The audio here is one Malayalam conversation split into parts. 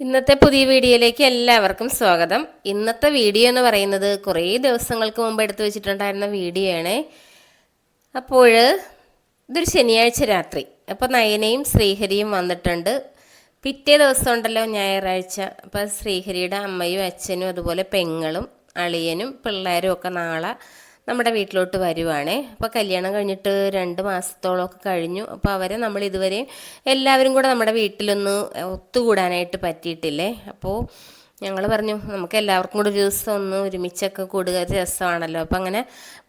ഇന്നത്തെ പുതിയ വീഡിയോയിലേക്ക് എല്ലാവർക്കും സ്വാഗതം. ഇന്നത്തെ വീഡിയോ എന്ന് പറയുന്നത് കുറേ ദിവസങ്ങൾക്ക് മുമ്പ് എടുത്തു വെച്ചിട്ടുണ്ടായിരുന്ന വീഡിയോ ആണ് അപ്പോൾ ഇതൊരു ശനിയാഴ്ച രാത്രി. അപ്പോൾ നയനയും ശ്രീഹരിയും വന്നിട്ടുണ്ട്. പിറ്റേ ദിവസം ഉണ്ടല്ലോ ഞായറാഴ്ച. അപ്പോൾ ശ്രീഹരിയുടെ അമ്മയും അച്ഛനും അതുപോലെ പെങ്ങളും അളിയനും പിള്ളേരും ഒക്കെ നാളെ നമ്മുടെ വീട്ടിലോട്ട് വരുവാണേ. അപ്പോൾ കല്യാണം കഴിഞ്ഞിട്ട് രണ്ട് മാസത്തോളമൊക്കെ കഴിഞ്ഞു. അപ്പോൾ അവരെ നമ്മൾ ഇതുവരെ എല്ലാവരും കൂടെ നമ്മുടെ വീട്ടിലൊന്ന് ഒത്തുകൂടാനായിട്ട് പറ്റിയിട്ടില്ലേ? അപ്പോൾ ഞങ്ങൾ പറഞ്ഞു നമുക്ക് എല്ലാവർക്കും കൂടെ ഒരു ദിവസം ഒന്ന് ഒരുമിച്ചൊക്കെ കൂടുക. രസമാണല്ലോ. അപ്പോൾ അങ്ങനെ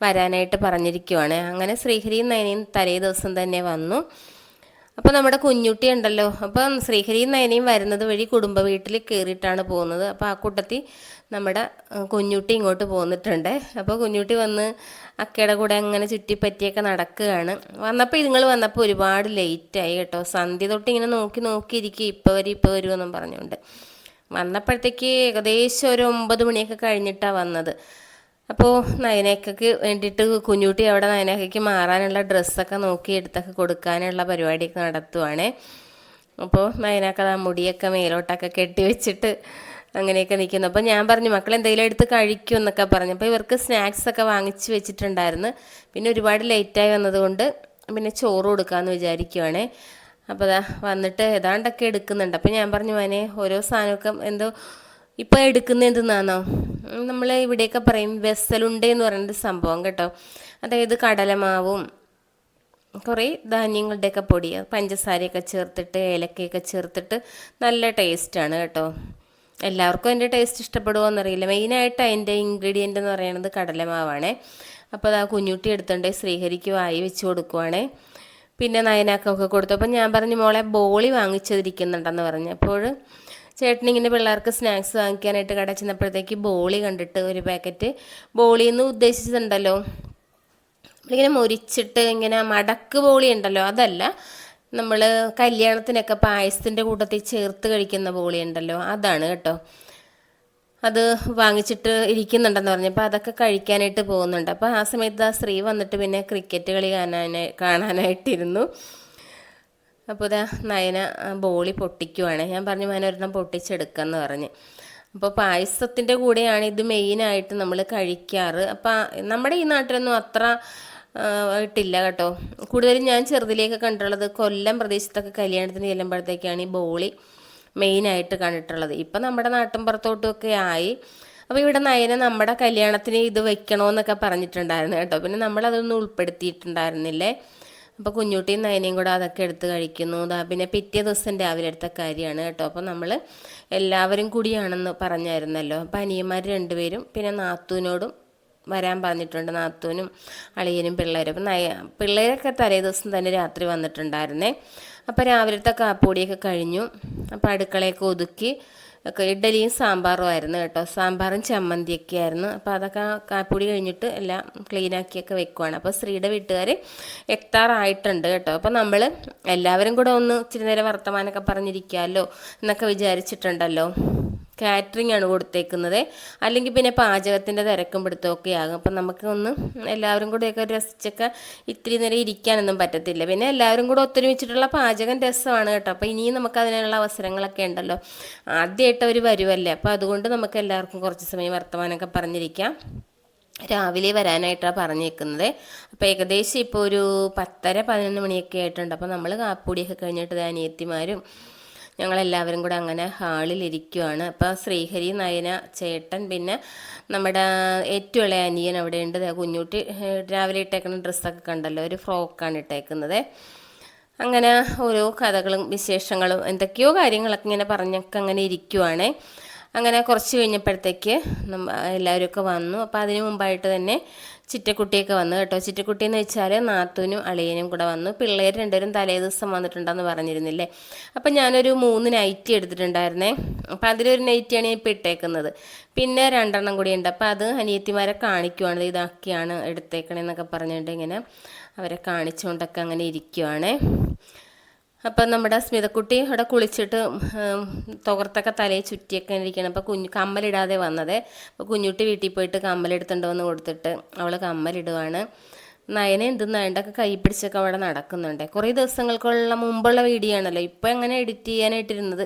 വരാനായിട്ട് പറഞ്ഞിരിക്കുവാണ്. അങ്ങനെ ശ്രീഹരിയും നയനയും തലേ ദിവസം തന്നെ വന്നു. അപ്പോൾ നമ്മുടെ കുഞ്ഞുട്ടി ഉണ്ടല്ലോ. അപ്പം ശ്രീഹരിയും നയനയും വരുന്നത് വഴി കുടുംബ വീട്ടിൽ കയറിയിട്ടാണ് പോകുന്നത്. അപ്പോൾ ആ കൂട്ടത്തിൽ നമ്മുടെ കുഞ്ഞുട്ടി ഇങ്ങോട്ട് പോന്നിട്ടുണ്ട്. അപ്പോൾ കുഞ്ഞുട്ടി വന്ന് അക്കയുടെ കൂടെ അങ്ങനെ ചുറ്റിപ്പറ്റിയൊക്കെ നടക്കുകയാണ്. വന്നപ്പോൾ ഇതുങ്ങൾ വന്നപ്പോൾ ഒരുപാട് ലേറ്റായി കേട്ടോ. സന്ധ്യ തൊട്ട് ഇങ്ങനെ നോക്കി നോക്കിയിരിക്കും ഇപ്പോൾ വരും ഇപ്പോൾ വരുമെന്നും പറഞ്ഞുകൊണ്ട്. വന്നപ്പോഴത്തേക്ക് ഏകദേശം ഒരു ഒമ്പത് മണിയൊക്കെ കഴിഞ്ഞിട്ടാണ് വന്നത്. അപ്പോൾ നയനക്കയ്ക്ക് വേണ്ടിയിട്ട് കുഞ്ഞുട്ടി അവിടെ നയനക്കയ്ക്ക് മാറാനുള്ള ഡ്രസ്സൊക്കെ നോക്കി എടുത്തൊക്കെ കൊടുക്കാനുള്ള പരിപാടിയൊക്കെ നടത്തുവാണേ. അപ്പോൾ നയനക്കത് ആ മുടിയൊക്കെ മേലോട്ടൊക്കെ കെട്ടി വെച്ചിട്ട് അങ്ങനെയൊക്കെ നിൽക്കുന്നു. അപ്പോൾ ഞാൻ പറഞ്ഞു മക്കൾ എന്തെങ്കിലും എടുത്ത് കഴിക്കും എന്നൊക്കെ പറഞ്ഞു. അപ്പോൾ ഇവർക്ക് സ്നാക്സ് ഒക്കെ വാങ്ങിച്ച് വെച്ചിട്ടുണ്ടായിരുന്നു. പിന്നെ ഒരുപാട് ലേറ്റായി വന്നതുകൊണ്ട് പിന്നെ ചോറ് കൊടുക്കാമെന്ന് വിചാരിക്കുവാണേ. അപ്പോൾ അതാ വന്നിട്ട് ഏതാണ്ടൊക്കെ എടുക്കുന്നുണ്ട്. അപ്പോൾ ഞാൻ പറഞ്ഞു മോനെ ഓരോ സാധനമൊക്കെ എന്തോ ഇപ്പോൾ എടുക്കുന്ന എന്തെന്നാണോ നമ്മൾ ഇവിടെയൊക്കെ പറയും വെസലുണ്ട എന്ന് പറയുന്നൊരു സംഭവം കേട്ടോ. അതായത് കടലമാവും കുറേ ധാന്യങ്ങളുടെയൊക്കെ പൊടി പഞ്ചസാരയൊക്കെ ചേർത്തിട്ട് ഏലക്കയൊക്കെ ചേർത്തിട്ട് നല്ല ടേസ്റ്റാണ് കേട്ടോ. എല്ലാവർക്കും അതിന്റെ ടേസ്റ്റ് ഇഷ്ടപ്പെടുമോ എന്നറിയില്ല മെയിനായിട്ട് അതിന്റെ ഇൻഗ്രീഡിയന്റ് എന്ന് പറയുന്നത് കടലമാവാണ്. അപ്പോൾ അത് ആ കുഞ്ഞുട്ടി എടുത്തുകൊണ്ട് ശ്രീഹരിക്ക് വായി വെച്ച് കൊടുക്കുവാണ്. പിന്നെ നയനാക്കൊക്കെ കൊടുത്തു. അപ്പോൾ ഞാൻ പറഞ്ഞു മോളെ ബോളി വാങ്ങിച്ചതിരിക്കുന്നുണ്ടെന്ന് പറഞ്ഞു. അപ്പോൾ ചേട്ടൻ ഇങ്ങനെ പിള്ളേർക്ക് സ്നാക്സ് വാങ്ങിക്കാനായിട്ട് കട ചെന്നപ്പോഴത്തേക്ക് ബോളി കണ്ടിട്ട് ഒരു പാക്കറ്റ് ബോളി എന്ന് ഉദ്ദേശിച്ചിട്ടുണ്ടല്ലോ നമ്മളിങ്ങനെ മുരിച്ചിട്ട് ഇങ്ങനെ മടക്ക് ബോളി ഉണ്ടല്ലോ അതല്ല. നമ്മൾ കല്യാണത്തിനൊക്കെ പായസത്തിന്റെ കൂട്ടത്തിൽ ചേർത്ത് കഴിക്കുന്ന ബോളി ഉണ്ടല്ലോ അതാണ് കേട്ടോ. അത് വാങ്ങിച്ചിട്ട് ഇരിക്കുന്നുണ്ടെന്ന് പറഞ്ഞപ്പോൾ അതൊക്കെ കഴിക്കാനായിട്ട് പോകുന്നുണ്ട്. അപ്പോൾ ആ സമയത്ത് ആ സ്ത്രീ വന്നിട്ട് പിന്നെ ക്രിക്കറ്റ് കളി കാണാനായി കാണാനായിട്ടിരുന്നു. അപ്പോൾ ഇതാ നയന ബോളി പൊട്ടിക്കുവാണ്. ഞാൻ പറഞ്ഞു മോനെ ഒരെണ്ണം പൊട്ടിച്ചെടുക്കാമെന്ന് പറഞ്ഞ്. അപ്പോൾ പായസത്തിന്റെ കൂടെയാണ് ഇത് മെയിനായിട്ട് നമ്മൾ കഴിക്കാറ്. അപ്പോൾ നമ്മുടെ ഈ നാട്ടിലൊന്നും അത്ര ആ, ആയിട്ടില്ല കേട്ടോ. കൂടുതലും ഞാൻ ചെറുതിലേക്ക് കണ്ടിട്ടുള്ളത് കൊല്ലം പ്രദേശത്തൊക്കെ കല്യാണത്തിന് ചെല്ലുമ്പോഴത്തേക്കാണ് ഈ ബോളി മെയിനായിട്ട് കണ്ടിട്ടുള്ളത്. ഇപ്പം നമ്മുടെ നാട്ടിൻ പുറത്തോട്ടുമൊക്കെ ആയി. അപ്പോൾ ഇവിടെ നയന നമ്മുടെ കല്യാണത്തിന് ഇത് വെക്കണമെന്നൊക്കെ പറഞ്ഞിട്ടുണ്ടായിരുന്നു കേട്ടോ. പിന്നെ നമ്മളതൊന്നും ഉൾപ്പെടുത്തിയിട്ടുണ്ടായിരുന്നില്ലേ? അപ്പോൾ കുഞ്ഞുട്ടിയും നയനയും കൂടെ അതൊക്കെ എടുത്ത് കഴിക്കുന്നു. പിന്നെ പിറ്റേ ദിവസം രാവിലെ എടുത്ത കാര്യമാണ് കേട്ടോ. അപ്പോൾ നമ്മൾ എല്ലാവരും കൂടിയാണെന്ന് പറഞ്ഞായിരുന്നല്ലോ. അപ്പോൾ അനിയന്മാർ രണ്ടുപേരും പിന്നെ നാത്തൂനോടും വരാൻ പറഞ്ഞിട്ടുണ്ട് നാത്തൂനും അളിയനും പിള്ളേരും. അപ്പം നയ പിള്ളേരൊക്കെ തലേ ദിവസം തന്നെ രാത്രി വന്നിട്ടുണ്ടായിരുന്നേ. അപ്പോൾ രാവിലത്തെ കാപ്പുപൊടിയൊക്കെ കഴിഞ്ഞു. അപ്പോൾ അടുക്കളയൊക്കെ ഒതുക്കി ഒക്കെ ഇഡലിയും സാമ്പാറും ആയിരുന്നു കേട്ടോ. സാമ്പാറും ചമ്മന്തിയൊക്കെ ആയിരുന്നു. അപ്പോൾ അതൊക്കെ കാപ്പുടി കഴിഞ്ഞിട്ട് എല്ലാം ക്ലീനാക്കിയൊക്കെ വെക്കുവാണ്. അപ്പോൾ സ്ത്രീയുടെ വീട്ടുകാർ എത്താറായിട്ടുണ്ട് കേട്ടോ. അപ്പോൾ നമ്മൾ എല്ലാവരും കൂടെ ഒന്ന് ഇച്ചിരി നേരം വർത്തമാനമൊക്കെ പറഞ്ഞിരിക്കാമല്ലോ എന്നൊക്കെ വിചാരിച്ചിട്ടുണ്ടല്ലോ. കാറ്ററിംഗ് ആണ് കൊടുത്തേക്കുന്നത്. അല്ലെങ്കിൽ പിന്നെ പാചകത്തിന്റെ തിരക്കും പിടുത്തമൊക്കെ ആകും. അപ്പം നമുക്ക് ഒന്ന് എല്ലാവരും കൂടെയൊക്കെ രസിച്ചൊക്കെ ഇത്തിരി നേരം ഇരിക്കാനൊന്നും പറ്റത്തില്ല. പിന്നെ എല്ലാവരും കൂടെ ഒത്തൊരുമിച്ചിട്ടുള്ള പാചകം രസമാണ് കേട്ടോ. അപ്പോൾ ഇനിയും നമുക്ക് അതിനുള്ള അവസരങ്ങളൊക്കെ ഉണ്ടല്ലോ. ആദ്യമായിട്ട് അവർ വരുമല്ലേ അപ്പോൾ അതുകൊണ്ട് നമുക്ക് എല്ലാവർക്കും കുറച്ച് സമയം വർത്തമാനമൊക്കെ പറഞ്ഞിരിക്കാം. രാവിലെ വരാനായിട്ടാണ് പറഞ്ഞേക്കുന്നത്. അപ്പോൾ ഏകദേശം ഇപ്പോൾ ഒരു പത്തര പതിനൊന്ന് മണിയൊക്കെ ആയിട്ടുണ്ട്. അപ്പോൾ നമ്മൾ കാപ്പൂടിയൊക്കെ കഴിഞ്ഞിട്ട് അനിയത്തിമാരും ഞങ്ങളെല്ലാവരും കൂടെ അങ്ങനെ ഹാളിലിരിക്കുവാണ്. അപ്പോൾ ശ്രീഹരി നയന ചേട്ടൻ പിന്നെ നമ്മുടെ ഏറ്റവും ഇളയ അനിയൻ അവിടെ ഉണ്ട്. കുഞ്ഞുട്ടി രാവിലെ ഇട്ടേക്കുന്ന ഡ്രസ്സൊക്കെ കണ്ടല്ലോ ഒരു ഫ്രോക്കാണ് ഇട്ടേക്കുന്നത്. അങ്ങനെ ഓരോ കഥകളും വിശേഷങ്ങളും എന്തൊക്കെയോ കാര്യങ്ങളൊക്കെ ഇങ്ങനെ പറഞ്ഞൊക്കെ അങ്ങനെ ഇരിക്കുവാണേ. അങ്ങനെ കുറച്ച് കഴിഞ്ഞപ്പോഴത്തേക്ക് എല്ലാവരും വന്നു. അപ്പോൾ അതിന് മുമ്പായിട്ട് തന്നെ ചിറ്റക്കുട്ടിയൊക്കെ വന്നു കേട്ടോ. ചിറ്റക്കുട്ടി എന്ന് വെച്ചാൽ നാത്തൂനും അളിയനും കൂടെ വന്നു. പിള്ളേർ രണ്ടുപേരും തലേ ദിവസം വന്നിട്ടുണ്ടെന്ന് പറഞ്ഞിരുന്നില്ലേ? അപ്പം ഞാനൊരു മൂന്ന് നൈറ്റി എടുത്തിട്ടുണ്ടായിരുന്നേ. അപ്പം അതിലൊരു നൈറ്റിയാണ് ഞാൻ ഇപ്പോൾ ഇട്ടേക്കുന്നത്. പിന്നെ രണ്ടെണ്ണം കൂടി ഉണ്ട്. അപ്പം അത് അനിയത്തിമാരെ കാണിക്കുവാണ്. ഇതാക്കിയാണ് എടുത്തേക്കണേന്നൊക്കെ പറഞ്ഞിട്ട് ഇങ്ങനെ അവരെ കാണിച്ചുകൊണ്ടൊക്കെ അങ്ങനെ ഇരിക്കുവാണേ. അപ്പം നമ്മുടെ സ്മിതക്കുട്ടി അവിടെ കുളിച്ചിട്ട് തുകർത്തൊക്കെ തലയിൽ ചുറ്റിയൊക്കെ ഇരിക്കണം അപ്പോൾ കുഞ്ഞു കമ്മലിടാതെ വന്നത്. അപ്പോൾ കുഞ്ഞുട്ടി വീട്ടിൽ പോയിട്ട് കമ്മലെടുത്തുകൊണ്ട് വന്ന് കൊടുത്തിട്ട് അവൾ കമ്മലിടുവാണ്. നയനെ എന്ത് നയന്റെയൊക്കെ കൈ പിടിച്ചൊക്കെ അവിടെ നടക്കുന്നുണ്ട്. കുറേ ദിവസങ്ങൾക്കുള്ള മുമ്പുള്ള വീഡിയോ ആണല്ലോ. ഇപ്പം എങ്ങനെ എഡിറ്റ് ചെയ്യാനായിട്ടിരുന്നത്?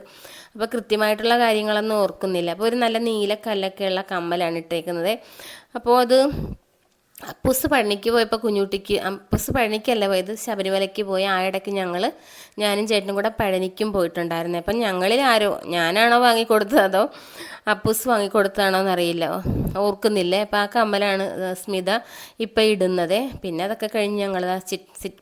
അപ്പോൾ കൃത്യമായിട്ടുള്ള കാര്യങ്ങളൊന്നും ഓർക്കുന്നില്ല. അപ്പോൾ ഒരു നല്ല നീല കല്ലൊക്കെയുള്ള കമ്മലാണ് ഇട്ടേക്കുന്നത്. അപ്പോൾ അത് അപ്പൂസ് പഴനിക്ക് പോയപ്പോൾ കുഞ്ഞുട്ടിക്ക് അപ്പൂസ് പഴനിക്കല്ല പോയത്? ശബരിമലയ്ക്ക് പോയി ആ ഇടയ്ക്ക് ഞങ്ങൾ ഞാനും ചേട്ടനും കൂടെ പഴനിക്കും പോയിട്ടുണ്ടായിരുന്നു. അപ്പം ഞങ്ങളിൽ ആരോ ഞാനാണോ വാങ്ങിക്കൊടുത്തത് അതോ അപ്പൂസ് വാങ്ങിക്കൊടുത്തതാണോ എന്നറിയില്ല. ഓർക്കുന്നില്ലേ? അപ്പം ആ കമ്മലാണ് സ്മിത ഇപ്പം ഇടുന്നത്. പിന്നെ അതൊക്കെ കഴിഞ്ഞ് ഞങ്ങൾ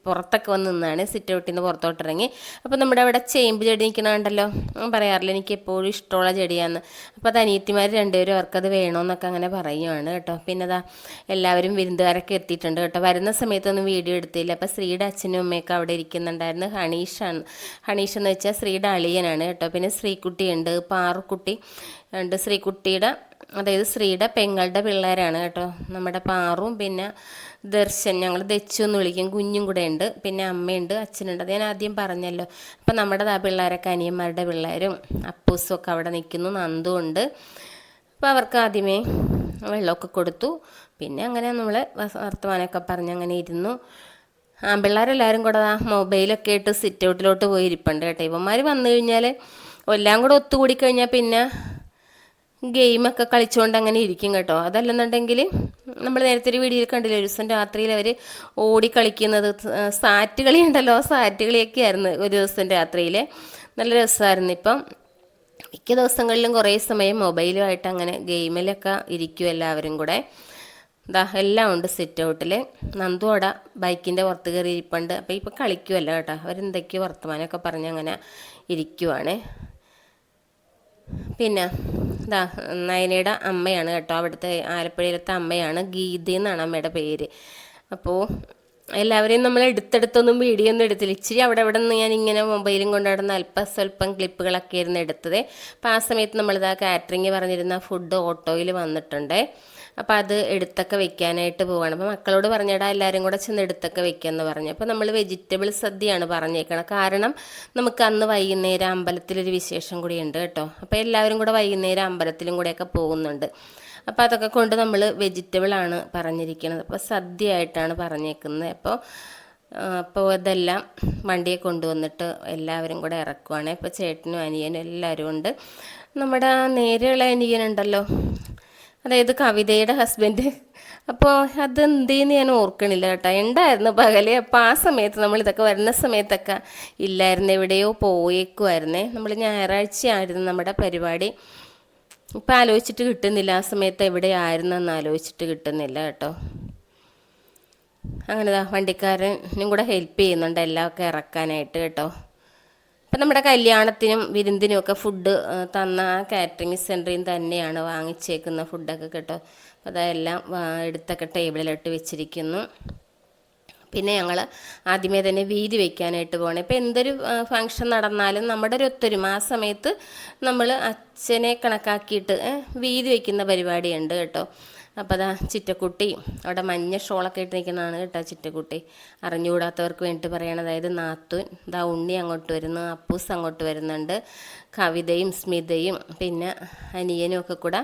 പുറത്തൊക്കെ വന്ന് നിന്നാണ്. സിറ്റ് ഔട്ടിൽ നിന്ന് പുറത്തോട്ടിറങ്ങി. അപ്പോൾ നമ്മുടെ അവിടെ ചേമ്പ് ചെടി നിൽക്കണുണ്ടല്ലോ പറയാറില്ല എനിക്ക് എപ്പോഴും ഇഷ്ടമുള്ള ചെടിയാന്ന്. അപ്പോൾ അത് അനിയത്തിമാർ രണ്ടുപേരും അവർക്കത് വേണമെന്നൊക്കെ അങ്ങനെ പറയുവാണ് കേട്ടോ. പിന്നെ അതാ എല്ലാവരും വിരുന്നുകാരൊക്കെ എത്തിയിട്ടുണ്ട് കേട്ടോ. വരുന്ന സമയത്തൊന്നും വീഡിയോ എടുത്തില്ല. അപ്പോൾ ശ്രീയുടെ അച്ഛനും അമ്മയൊക്കെ അവിടെ ഇരിക്കുന്നുണ്ടായിരുന്നു. ഹണീഷാണ് ഹണീഷ് എന്ന് വെച്ചാൽ ശ്രീയുടെ അളിയനാണ് കേട്ടോ. പിന്നെ ശ്രീകുട്ടിയുണ്ട് പാറുക്കുട്ടി ഉണ്ട്. ശ്രീകുട്ടിയുടെ അതായത് ശ്രീയുടെ പെങ്ങളുടെ പിള്ളേരാണ് കേട്ടോ. നമ്മുടെ പാറും പിന്നെ ദർശൻ ഞങ്ങൾ ദച്ചു എന്ന് വിളിക്കും. കുഞ്ഞും കൂടെ ഉണ്ട്. പിന്നെ അമ്മയുണ്ട് അച്ഛനുണ്ട്. അത് ഞാൻ ആദ്യം പറഞ്ഞല്ലോ. അപ്പം നമ്മുടെ ആ പിള്ളേരൊക്കെ അനിയന്മാരുടെ പിള്ളേരും അപ്പൂസും ഒക്കെ അവിടെ നിൽക്കുന്നു. നന്ദുണ്ട് അപ്പോൾ അവർക്ക് ആദ്യമേ വെള്ളമൊക്കെ കൊടുത്തു. പിന്നെ അങ്ങനെ നമ്മൾ വർത്തമാനമൊക്കെ പറഞ്ഞ് അങ്ങനെ ഇരുന്നു. ആൺപിള്ളേരെല്ലാവരും കൂടെ ആ മൊബൈലൊക്കെ ഇട്ട് സിറ്റ് ഔട്ടിലോട്ട് പോയി ഇരിപ്പുണ്ട് കേട്ടോ. ഇവന്മാർ വന്നു കഴിഞ്ഞാൽ എല്ലാം കൂടെ ഒത്തുകൂടി കഴിഞ്ഞാൽ പിന്നെ ഗെയിമൊക്കെ കളിച്ചുകൊണ്ട് അങ്ങനെ ഇരിക്കും കേട്ടോ. അതല്ലെന്നുണ്ടെങ്കിൽ നമ്മൾ നേരത്തെ ഒരു വീഡിയോയിൽ കണ്ടില്ല ഒരു ദിവസം രാത്രിയിൽ അവർ ഓടി കളിക്കുന്നത്. സാറ്റ് കളി ഉണ്ടല്ലോ സാറ്റ് കളിയൊക്കെ ആയിരുന്നു ഒരു ദിവസം രാത്രിയിൽ നല്ല രസമായിരുന്നു ഇപ്പം. മിക്ക ദിവസങ്ങളിലും കുറേ സമയം മൊബൈലുമായിട്ട് അങ്ങനെ ഗെയിമിലൊക്കെ ഇരിക്കും എല്ലാവരും കൂടെ. ദാ എല്ലാം ഉണ്ട് സിറ്റ് ഔട്ടിൽ നന്ദു അവിടെ ബൈക്കിന്റെ പുറത്ത് കയറി ഇരിപ്പുണ്ട് അപ്പോൾ ഇപ്പോൾ കളിക്കുമല്ലോ കേട്ടോ. അവരെന്തൊക്കെയോ വർത്തമാനമൊക്കെ പറഞ്ഞ് അങ്ങനെ ഇരിക്കുവാണ്. പിന്നെ ഇതാ നയനയുടെ അമ്മയാണ് കേട്ടോ. അവിടുത്തെ ആലപ്പുഴയിലത്തെ അമ്മയാണ് ഗീത എന്നാണ് അമ്മയുടെ പേര്. അപ്പോൾ എല്ലാവരെയും നമ്മൾ എടുത്തെടുത്തൊന്നും വീഡിയോ ഒന്നും എടുത്തില്ല. ഇച്ചിരി അവിടെ അവിടെ നിന്ന് ഞാൻ ഇങ്ങനെ മൊബൈലും കൊണ്ട് അല്പ അല്പം സ്വല്പം ക്ലിപ്പുകളൊക്കെ ആയിരുന്നു എടുത്തത്. അപ്പോൾ ആ സമയത്ത് നമ്മളിത് ആ കാറ്ററിങ് പറഞ്ഞിരുന്ന ഫുഡ് ഓട്ടോയിൽ വന്നിട്ടുണ്ട്. അപ്പോൾ അത് എടുത്തൊക്കെ വെക്കാനായിട്ട് പോവാണ്. അപ്പോൾ മക്കളോട് പറഞ്ഞടാ എല്ലാവരും കൂടെ ചെന്ന് എടുത്തൊക്കെ വെക്കാമെന്ന് പറഞ്ഞു. അപ്പോൾ നമ്മൾ വെജിറ്റബിൾ സദ്യയാണ് പറഞ്ഞേക്കണം കാരണം നമുക്ക് അന്ന് വൈകുന്നേരം അമ്പലത്തിലൊരു വിശേഷം കൂടി ഉണ്ട് കേട്ടോ. അപ്പോൾ എല്ലാവരും കൂടെ വൈകുന്നേരം അമ്പലത്തിലും കൂടെയൊക്കെ പോകുന്നുണ്ട്. അപ്പോൾ അതൊക്കെ കൊണ്ട് നമ്മൾ വെജിറ്റബിൾ ആണ് പറഞ്ഞിരിക്കുന്നത് അപ്പോൾ സദ്യ ആയിട്ടാണ് പറഞ്ഞേക്കുന്നത് അപ്പോൾ അപ്പോൾ ഇതെല്ലാം വണ്ടിയെ കൊണ്ടുവന്നിട്ട് എല്ലാവരും കൂടെ ഇറക്കുവാണ്. ഇപ്പോൾ ചേട്ടനും അനിയനും എല്ലാവരും ഉണ്ട്. നമ്മുടെ നേരെയുള്ള അനിയനുണ്ടല്ലോ. അതായത് കവിതയുടെ ഹസ്ബൻഡ് അപ്പോൾ അതെന്തേന്ന് ഞാൻ ഓർക്കണില്ല കേട്ടോ. ഉണ്ടായിരുന്നു പകൽ? അപ്പോൾ ആ സമയത്ത് നമ്മൾ ഇതൊക്കെ വരുന്ന സമയത്തൊക്കെ ഇല്ലായിരുന്നു. എവിടെയോ പോയേക്കുമായിരുന്നേ നമ്മൾ ഞായറാഴ്ചയായിരുന്നു നമ്മുടെ പരിപാടി. ഇപ്പം ആലോചിച്ചിട്ട് കിട്ടുന്നില്ല. ആ സമയത്ത് എവിടെയായിരുന്നെന്ന് ആലോചിച്ചിട്ട് കിട്ടുന്നില്ല കേട്ടോ. അങ്ങനെ വണ്ടിക്കാരനും കൂടെ ഹെൽപ്പ് ചെയ്യുന്നുണ്ട് എല്ലാമൊക്കെ ഇറക്കാനായിട്ട് കേട്ടോ. ഇപ്പം നമ്മുടെ കല്യാണത്തിനും വിരുന്നിനും ഒക്കെ ഫുഡ് തന്ന ആ കാറ്ററിംഗ് സെന്ററിൽ നിന്ന് തന്നെയാണ് വാങ്ങിച്ചേക്കുന്ന ഫുഡൊക്കെ കേട്ടോ. അപ്പോൾ അതെല്ലാം എടുത്തൊക്കെ ടേബിളിലിട്ട് വെച്ചിരിക്കുന്നു. പിന്നെ ഞങ്ങൾ ആദ്യമേ തന്നെ വീതി വയ്ക്കാനായിട്ട് പോകണം ഇപ്പം എന്തൊരു ഫങ്ഷൻ നടന്നാലും നമ്മുടെ ഒരു ഒത്തൊരുമ. ആ സമയത്ത് നമ്മൾ അച്ഛനെ കണക്കാക്കിയിട്ട് വീതി വയ്ക്കുന്ന പരിപാടിയുണ്ട് കേട്ടോ. അപ്പോൾ അതാ ചിറ്റക്കുട്ടി അവിടെ മഞ്ഞ ഷോളൊക്കെ ഇട്ട് നിൽക്കുന്നതാണ് കേട്ടോ ചിറ്റക്കുട്ടി. അറിഞ്ഞുകൂടാത്തവർക്ക് വേണ്ടിയിട്ട് പറയണം. അതായത് നാത്തുൻ ഇതാ ഉണ്ണി അങ്ങോട്ട് വരുന്നു അപ്പൂസ് അങ്ങോട്ട് വരുന്നുണ്ട് കവിതയും സ്മിതയും പിന്നെ അനിയനും ഒക്കെ കൂടെ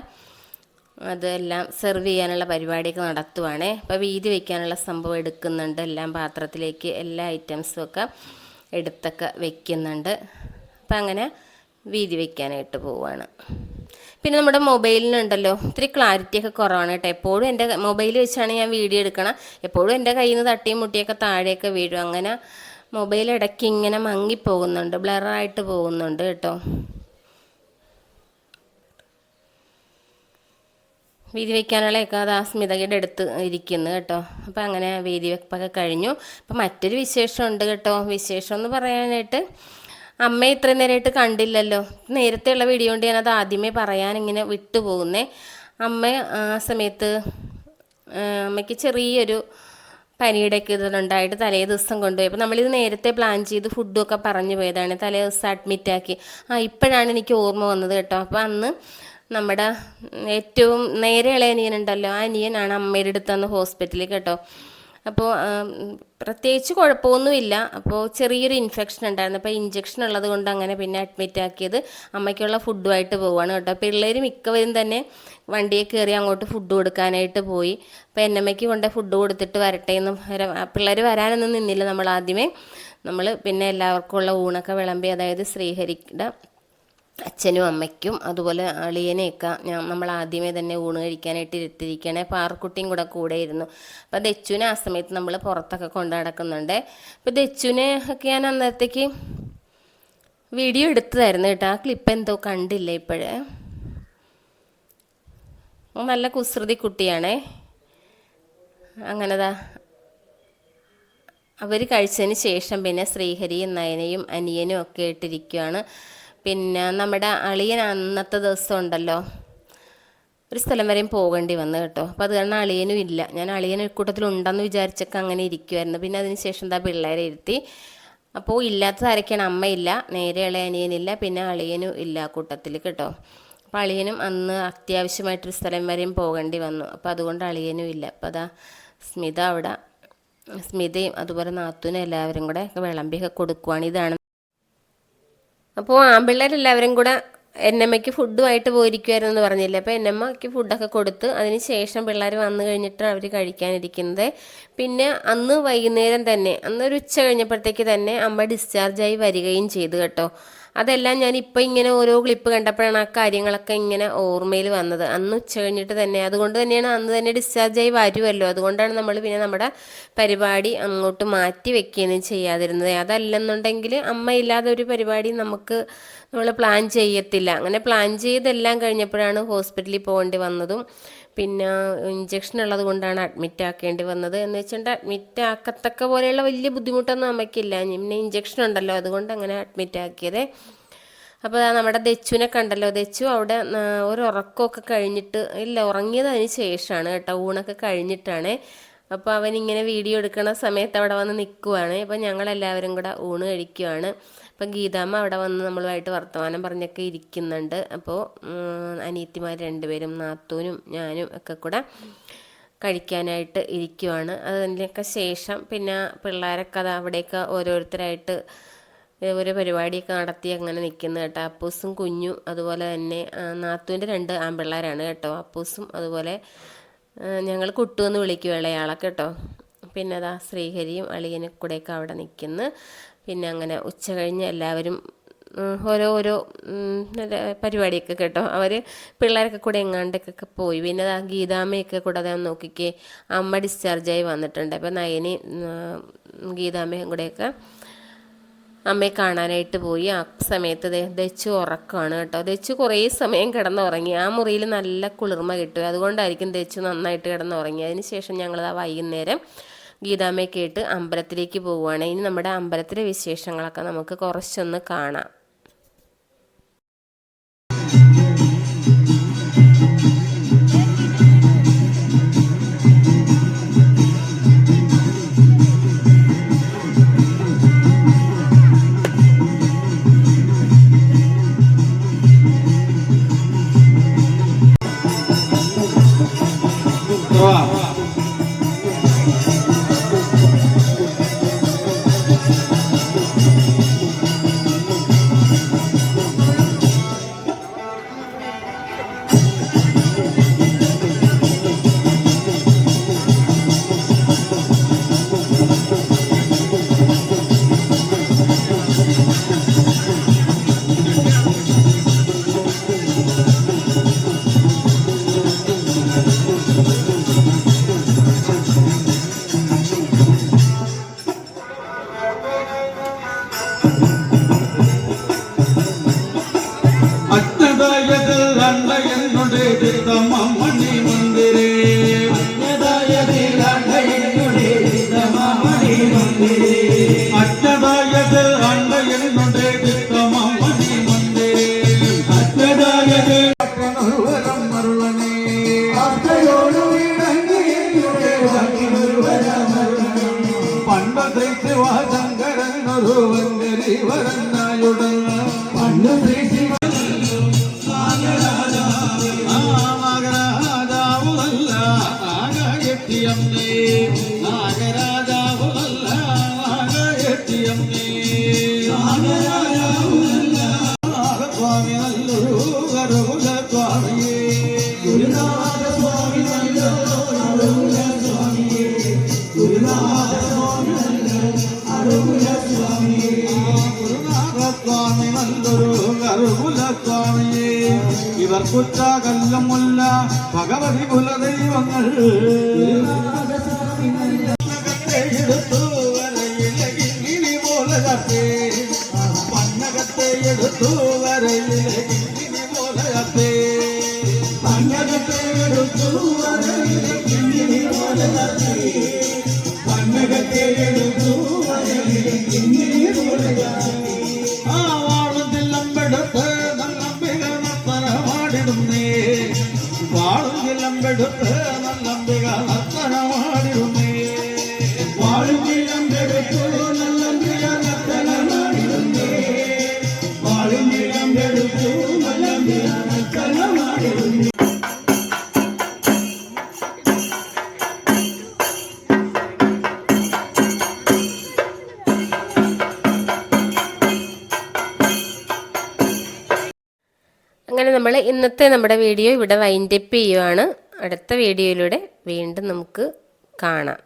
അതെല്ലാം സെർവ് ചെയ്യാനുള്ള പരിപാടിയൊക്കെ നടത്തുവാണ്. അപ്പോൾ വീതി വയ്ക്കാനുള്ള സംഭവം എടുക്കുന്നുണ്ട്. എല്ലാം പാത്രത്തിലേക്ക് എല്ലാ ഐറ്റംസും ഒക്കെ എടുത്തൊക്കെ വെക്കുന്നുണ്ട്. അപ്പം അങ്ങനെ വീതി വയ്ക്കാനായിട്ട് പോവുകയാണ് പിന്നെ നമ്മുടെ മൊബൈലിനുണ്ടല്ലോ ഇത്തിരി ക്ലാരിറ്റി ഒക്കെ കുറവാണ് കേട്ടോ. എപ്പോഴും എന്റെ മൊബൈൽ വെച്ചാണ് ഞാൻ വീഡിയോ എടുക്കണം. എപ്പോഴും എന്റെ കയ്യിൽ നിന്ന് തട്ടിയും മുട്ടിയൊക്കെ താഴെയൊക്കെ വീഴും. അങ്ങനെ മൊബൈൽ ഇടയ്ക്ക് ഇങ്ങനെ മങ്ങിപ്പോകുന്നുണ്ട്. ബ്ലറായിട്ട് പോകുന്നുണ്ട് കേട്ടോ. വീതി വയ്ക്കാനുള്ളതൊക്കെ അത് ആ സ്മിതയുടെ അടുത്ത് ഇരിക്കുന്നു കേട്ടോ. അപ്പം അങ്ങനെ വീതി വെപ്പൊക്കെ കഴിഞ്ഞു. അപ്പം മറ്റൊരു വിശേഷം ഉണ്ട് കേട്ടോ. വിശേഷം എന്ന് പറയാനായിട്ട് അമ്മ ഇത്രയും നേരമായിട്ട് കണ്ടില്ലല്ലോ. നേരത്തെയുള്ള വീഡിയോ കൊണ്ട് ഞാനത് ആദ്യമേ പറയാൻ ഇങ്ങനെ വിട്ടുപോകുന്നേ അമ്മ ആ സമയത്ത് അമ്മയ്ക്ക് ചെറിയൊരു പനിയുടെയൊക്കെ ഇതുണ്ടായിട്ട് തലേ ദിവസം കൊണ്ടുപോയി അപ്പോൾ നമ്മളിത് നേരത്തെ പ്ലാൻ ചെയ്ത് ഫുഡും ഒക്കെ പറഞ്ഞു പോയതാണ്. തലേ ദിവസം അഡ്മിറ്റാക്കി ആ ഇപ്പോഴാണ് എനിക്ക് ഓർമ്മ വന്നത് കേട്ടോ. അപ്പോൾ അന്ന് നമ്മുടെ ഏറ്റവും നേരെ ഇളയ അനിയനുണ്ടല്ലോ. ആ അനിയനാണ് അമ്മയുടെ അടുത്ത് അന്ന് ഹോസ്പിറ്റലിൽ കേട്ടോ. അപ്പോൾ പ്രത്യേകിച്ച് കുഴപ്പമൊന്നുമില്ല. അപ്പോൾ ചെറിയൊരു ഇൻഫെക്ഷൻ ഉണ്ടായിരുന്നു. അപ്പോൾ ഇഞ്ചക്ഷൻ ഉള്ളത് കൊണ്ട് അങ്ങനെ പിന്നെ അഡ്മിറ്റ് ആക്കിയത് അമ്മയ്ക്കുള്ള ഫുഡുമായിട്ട് പോവുകയാണ് കേട്ടോ. പിള്ളേർ മിക്കവരും തന്നെ വണ്ടിയെ കയറി അങ്ങോട്ട് ഫുഡ് കൊടുക്കാനായിട്ട് പോയി. അപ്പോൾ എന്നമ്മയ്ക്ക് കൊണ്ട് ഫുഡ് കൊടുത്തിട്ട് വരട്ടെ എന്നും പിള്ളേർ വരാനൊന്നും നിന്നില്ല നമ്മൾ ആദ്യമേ. നമ്മൾ പിന്നെ എല്ലാവർക്കും ഉള്ള ഊണൊക്കെ വിളമ്പി അതായത് ശ്രീഹരിയുടെ അച്ഛനും അമ്മയ്ക്കും അതുപോലെ അളിയനെയൊക്കെ ഞാൻ നമ്മൾ ആദ്യമേ തന്നെ ഊണ് കഴിക്കാനായിട്ട് ഇരുത്തിരിക്കണേ പാർക്കുട്ടിയും കൂടെ കൂടെ ഇരുന്നു അപ്പോൾ ദച്ചുവിനെ ആ സമയത്ത് നമ്മൾ പുറത്തൊക്കെ കൊണ്ടു നടക്കുന്നുണ്ട്. അപ്പോൾ ദച്ചുവിനെ ഒക്കെ ഞാൻ അന്നേരത്തേക്ക് വീഡിയോ എടുത്തതായിരുന്നു കേട്ടോ. ആ ക്ലിപ്പ് എന്തോ കണ്ടില്ല ഇപ്പോഴേ? നല്ല കുസൃതി കുട്ടിയാണേ. അങ്ങനെതാ. അവർ കഴിച്ചതിന് ശേഷം പിന്നെ ശ്രീഹരിയും നയനയും അനിയനും ഒക്കെ ഇട്ടിരിക്കുകയാണ് പിന്നെ നമ്മുടെ അളിയൻ അന്നത്തെ ദിവസം ഉണ്ടല്ലോ. ഒരു സ്ഥലം വരെയും പോകേണ്ടി വന്നു കേട്ടോ. അപ്പോൾ അത് കാരണം അളിയനും ഇല്ല. ഞാൻ അളിയൻ കൂട്ടത്തിൽ ഉണ്ടെന്ന് വിചാരിച്ചൊക്കെ അങ്ങനെ ഇരിക്കുമായിരുന്നു പിന്നെ അതിന് ശേഷം എന്താ പിള്ളേരെ ഇരുത്തി. അപ്പോൾ ഇല്ലാത്ത ആരൊക്കെയാണ്? അമ്മയില്ല നേരെ ഇളയ അനിയനില്ല പിന്നെ അളിയനും ഇല്ല കൂട്ടത്തിൽ കേട്ടോ. അപ്പോൾ അളിയനും അന്ന് അത്യാവശ്യമായിട്ടൊരു സ്ഥലം വരെയും പോകേണ്ടി വന്നു. അപ്പോൾ അതുകൊണ്ട് അളിയനും ഇല്ല. അപ്പോൾ അതാ സ്മിത അവിടെ. സ്മിതയും അതുപോലെ നാത്തൂനും എല്ലാവരും കൂടെ വിളമ്പിയൊക്കെ കൊടുക്കുവാണ്. ഇതാണ് അപ്പോൾ ആൺപിള്ളേരെല്ലാവരും കൂടെ എന്നമ്മയ്ക്ക് ഫുഡുമായിട്ട് പോയിരിക്കുമായിരുന്നു എന്ന് പറഞ്ഞില്ല? അപ്പോൾ എന്നമ്മയ്ക്ക് ഫുഡൊക്കെ കൊടുത്ത് അതിന് ശേഷം പിള്ളേർ വന്നു കഴിഞ്ഞിട്ട് അവർ കഴിക്കാനിരിക്കുന്നത്. പിന്നെ അന്ന് വൈകുന്നേരം തന്നെ അന്ന് ഒരു ഉച്ച കഴിഞ്ഞപ്പോഴത്തേക്ക് തന്നെ അമ്മ ഡിസ്ചാർജായി വരികയും ചെയ്തു കേട്ടോ. അതെല്ലാം ഞാൻ ഇപ്പോൾ ഇങ്ങനെ ഓരോ ക്ലിപ്പ് കണ്ടപ്പോഴാണ് ആ കാര്യങ്ങളൊക്കെ ഇങ്ങനെ ഓർമ്മയിൽ വന്നത്. അന്ന് ഉച്ച കഴിഞ്ഞിട്ട് തന്നെ അതുകൊണ്ട് തന്നെയാണ് അന്ന് തന്നെ ഡിസ്ചാർജ് ആയി വരുമല്ലോ അതുകൊണ്ടാണ് നമ്മൾ പിന്നെ നമ്മുടെ പരിപാടി അങ്ങോട്ട് മാറ്റി വെക്കുകയാണ് ചെയ്യാതിരുന്നത്. അതല്ലെന്നുണ്ടെങ്കിൽ അമ്മ ഇല്ലാതെ ഒരു പരിപാടി നമുക്ക് നമ്മൾ പ്ലാൻ ചെയ്യത്തില്ല. അങ്ങനെ പ്ലാൻ ചെയ്തെല്ലാം കഴിഞ്ഞപ്പോഴാണ് ഹോസ്പിറ്റലിൽ പോകേണ്ടി വന്നതും പിന്നെ ഇഞ്ചക്ഷൻ ഉള്ളത് കൊണ്ടാണ് അഡ്മിറ്റ് ആക്കേണ്ടി വന്നത്. എന്ന് വെച്ചിട്ടുണ്ടെങ്കിൽ അഡ്മിറ്റ് ആക്കത്തക്ക പോലെയുള്ള വലിയ ബുദ്ധിമുട്ടൊന്നും അമ്മയ്ക്കില്ല. പിന്നെ ഇഞ്ചക്ഷൻ ഉണ്ടല്ലോ അതുകൊണ്ട് അങ്ങനെ അഡ്മിറ്റ് ആക്കിയത്. അപ്പോൾ നമ്മുടെ ദച്ചുവിനെ കണ്ടല്ലോ. ദച്ചു അവിടെ ഒരു ഉറക്കമൊക്കെ കഴിഞ്ഞിട്ട് ഇല്ല ഉറങ്ങിയത് അതിന് ശേഷമാണ് കേട്ടോ ഊണൊക്കെ കഴിഞ്ഞിട്ടാണ്. അപ്പോൾ അവൻ ഇങ്ങനെ വീഡിയോ എടുക്കുന്ന സമയത്ത് അവിടെ വന്ന് നിൽക്കുവാണ് അപ്പോൾ ഞങ്ങളെല്ലാവരും കൂടെ ഊണ് കഴിക്കുവാണ്. അപ്പം ഗീതാമ്മ അവിടെ വന്ന് നമ്മളുമായിട്ട് വർത്തമാനം പറഞ്ഞൊക്കെ ഇരിക്കുന്നുണ്ട്. അപ്പോൾ അനിയത്തിമാർ രണ്ടുപേരും നാത്തൂനും ഞാനും ഒക്കെ കൂടെ കഴിക്കാനായിട്ട് ഇരിക്കുവാണ്. അതിന്റെയൊക്കെ ശേഷം പിന്നെ പിള്ളേരൊക്കെ അത് അവിടെയൊക്കെ ഓരോരുത്തരായിട്ട് ഒരു പരിപാടിയൊക്കെ നടത്തി അങ്ങനെ നിൽക്കുന്നു കേട്ടോ. അപ്പൂസും കുഞ്ഞും അതുപോലെ തന്നെ നാത്തൂന്റെ രണ്ട് ആൺപിള്ളേരാണ് കേട്ടോ. അപ്പൂസും അതുപോലെ ഞങ്ങൾ കുട്ടു എന്ന് വിളിക്കും ഇളയാളൊക്കെ കേട്ടോ. പിന്നെ അതാ ശ്രീഹരിയും അളിയനും കൂടെയൊക്കെ അവിടെ നിൽക്കുന്നു. പിന്നെ അങ്ങനെ ഉച്ച കഴിഞ്ഞ് എല്ലാവരും ഓരോ ഓരോ പരിപാടിയൊക്കെ കേട്ടോ. അവർ പിള്ളേരൊക്കെ കൂടെ എങ്ങാണ്ടൊക്കെ പോയി. പിന്നെ ആ ഗീതാമ്മയൊക്കെ കൂടെ അതാ നോക്കിക്കേ അമ്മ ഡിസ്ചാർജായി വന്നിട്ടുണ്ട്. അപ്പോൾ നയനി ഗീതാമ്മയും കൂടെയൊക്കെ അമ്മയെ കാണാനായിട്ട് പോയി. ആ സമയത്ത് ദച്ചു ഉറക്കമാണ് കേട്ടോ. ദച്ചു കുറേ സമയം കിടന്നുറങ്ങി. ആ മുറിയിൽ നല്ല കുളിർമ കിട്ടും. അതുകൊണ്ടായിരിക്കും ദച്ചു നന്നായിട്ട് കിടന്നുറങ്ങി. അതിന് ശേഷം ഞങ്ങൾ ആ വൈകുന്നേരം ഗീതാമ്മയെ കേട്ട് അമ്പലത്തിലേക്ക് പോവുകയാണ്. ഇനി നമ്മുടെ അമ്പലത്തിലെ വിശേഷങ്ങളൊക്കെ നമുക്ക് കുറച്ചൊന്ന് കാണാം. ഇവർ ഇവർക്കുറ്റാകല്ലമുല്ല ഭഗവതി കുലദൈവങ്ങൾ. എടുത്തു വരയിലകിൽ ഇനി പോലെ ചത്തേ പന്നകത്തെ എടുത്തു വരയിലകിൽ ഇനി പോലെ ചത്തേ പന്നകത്തെ എടുത്തു വരയിലകിൽ ഇനി പോലെ ചത്തേ ആ വാളുതില്ലമ്പെടുത്ത് നല്ലമ്പിക നർത്തനമാടിടുന്നേ വാളുതില്ലമ്പെടുത്ത് നല്ലമ്പിക നർത്തനമാടിടുന്നേ വാളുതില്ലമ്പെടുത്ത് ഇന്നത്തെ നമ്മുടെ വീഡിയോ ഇവിടെ വൈൻഡപ്പ് ചെയ്യുവാണ്. അടുത്ത വീഡിയോയിലൂടെ വീണ്ടും നമുക്ക് കാണാം.